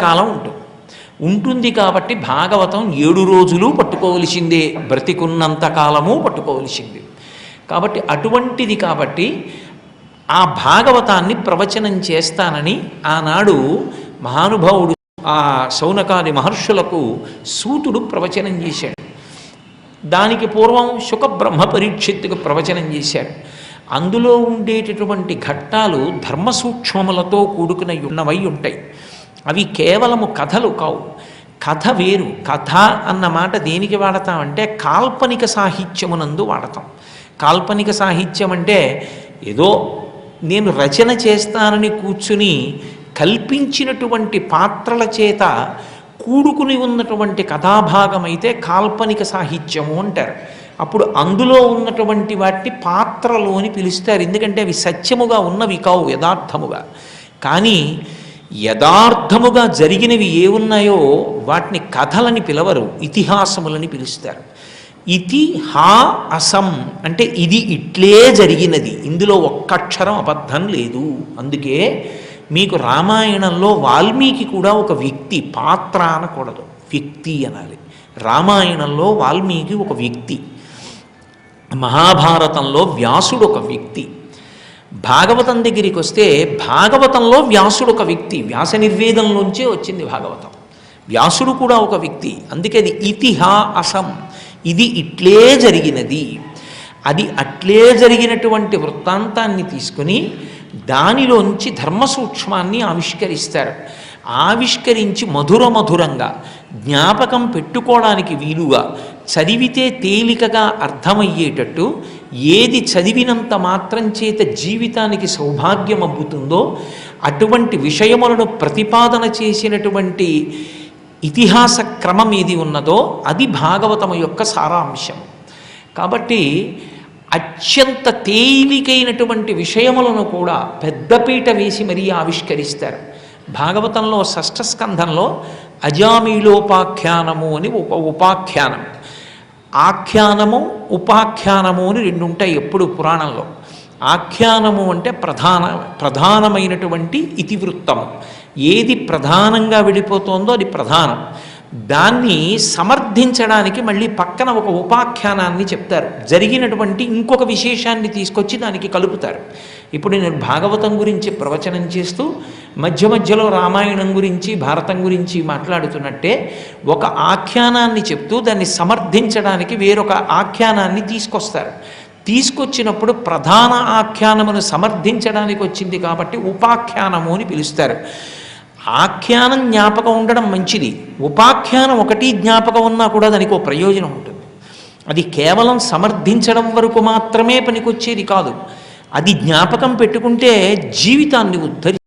కాలం ఉంటుంది ఉంటుంది కాబట్టి భాగవతం ఏడు రోజులు పట్టుకోవలసిందే. బ్రతికున్నంత కాలము పట్టుకోవలసిందే. కాబట్టి అటువంటిది కాబట్టి ఆ భాగవతాన్ని ప్రవచనం చేస్తానని ఆనాడు మహానుభావుడు ఆ శౌనకాది మహర్షులకు సూతుడు ప్రవచనం చేశాడు. దానికి పూర్వం శుక పరీక్షిత్తుకు ప్రవచనం చేశాడు. అందులో ఉండేటటువంటి ఘట్టాలు ధర్మ సూక్ష్మములతో ఉన్నవై ఉంటాయి. అవి కేవలము కథలు కావు. కథ వేరు. కథ అన్న మాట దేనికి వాడతామంటే కాల్పనిక సాహిత్యమునందు వాడతాం. కాల్పనిక సాహిత్యం అంటే ఏదో నేను రచన చేస్తానని కూర్చుని కల్పించినటువంటి పాత్రల చేత కూడుకుని ఉన్నటువంటి కథాభాగం అయితే కాల్పనిక సాహిత్యము అంటారు. అప్పుడు అందులో ఉన్నటువంటి వాటిని పాత్రలు అని పిలుస్తారు. ఎందుకంటే అవి సత్యముగా ఉన్నవి కావు యథార్థముగా. కానీ యథార్థముగా జరిగినవి ఏ ఉన్నాయో వాటిని కథలని పిలవరు ఇతిహాసములని పిలుస్తారు. ఇతి హా అసం అంటే ఇది ఇట్లే జరిగినది ఇందులో ఒక్క అక్షరం అబద్ధం లేదు. అందుకే మీకు రామాయణంలో వాల్మీకి కూడా ఒక వ్యక్తి పాత్ర అనకూడదు వ్యక్తి అనాలి. రామాయణంలో వాల్మీకి ఒక వ్యక్తి మహాభారతంలో వ్యాసుడు ఒక వ్యక్తి. భాగవతం దగ్గరికి వస్తే భాగవతంలో వ్యాసుడు ఒక వ్యక్తి వ్యాస నిర్వేదంలోంచే వచ్చింది భాగవతం. వ్యాసుడు కూడా ఒక వ్యక్తి అందుకే అది ఇతిహా అసం. ఇది ఇట్లే జరిగినది. అది అట్లే జరిగినటువంటి వృత్తాంతాన్ని తీసుకుని దానిలోంచి ధర్మ సూక్ష్మాన్ని ఆవిష్కరిస్తారు. ఆవిష్కరించి మధుర మధురంగా జ్ఞాపకం పెట్టుకోవడానికి వీలుగా చదివితే తేలికగా అర్థమయ్యేటట్టు ఏది చదివినంత మాత్రం చేత జీవితానికి సౌభాగ్యం అబ్బుతుందో అటువంటి విషయములను ప్రతిపాదన చేసినటువంటి ఇతిహాస క్రమం ఏది ఉన్నదో అది భాగవతము యొక్క సారాంశం. కాబట్టి అత్యంత తేలికైనటువంటి విషయములను కూడా పెద్దపీట వేసి మరీ ఆవిష్కరిస్తారు. భాగవతంలో షష్ఠ స్కంధంలో అజామీలోపాఖ్యానము అని ఒక ఉపాఖ్యానం. ఆఖ్యానము ఉపాఖ్యానము అని రెండు ఉంటాయి ఎప్పుడు పురాణంలో. ఆఖ్యానము అంటే ప్రధాన ప్రధానమైనటువంటి ఇతివృత్తము. ఏది ప్రధానంగా వెళ్ళిపోతుందో అది ప్రధానం. దాన్ని సమర్ సమర్థించడానికి మళ్ళీ పక్కన ఒక ఉపాఖ్యానాన్ని చెప్తారు. జరిగినటువంటి ఇంకొక విశేషాన్ని తీసుకొచ్చి దానికి కలుపుతారు. ఇప్పుడు నేను భాగవతం గురించి ప్రవచనం చేస్తూ మధ్య మధ్యలో రామాయణం గురించి భారతం గురించి మాట్లాడుతున్నట్టే ఒక ఆఖ్యానాన్ని చెప్తూ దాన్ని సమర్థించడానికి వేరొక ఆఖ్యానాన్ని తీసుకొస్తారు. తీసుకొచ్చినప్పుడు ప్రధాన ఆఖ్యానమును సమర్థించడానికి వచ్చింది కాబట్టి ఉపాఖ్యానము అని పిలుస్తారు. ఆఖ్యానం జ్ఞాపకం ఉండడం మంచిది. ఉపాఖ్యానం ఒకటి జ్ఞాపకం ఉన్నా కూడా దానికి ఒక ప్రయోజనం ఉంటుంది. అది కేవలం సమర్థించడం వరకు మాత్రమే పనికొచ్చేది కాదు. అది జ్ఞాపకం పెట్టుకుంటే జీవితాన్ని ఉద్ధరి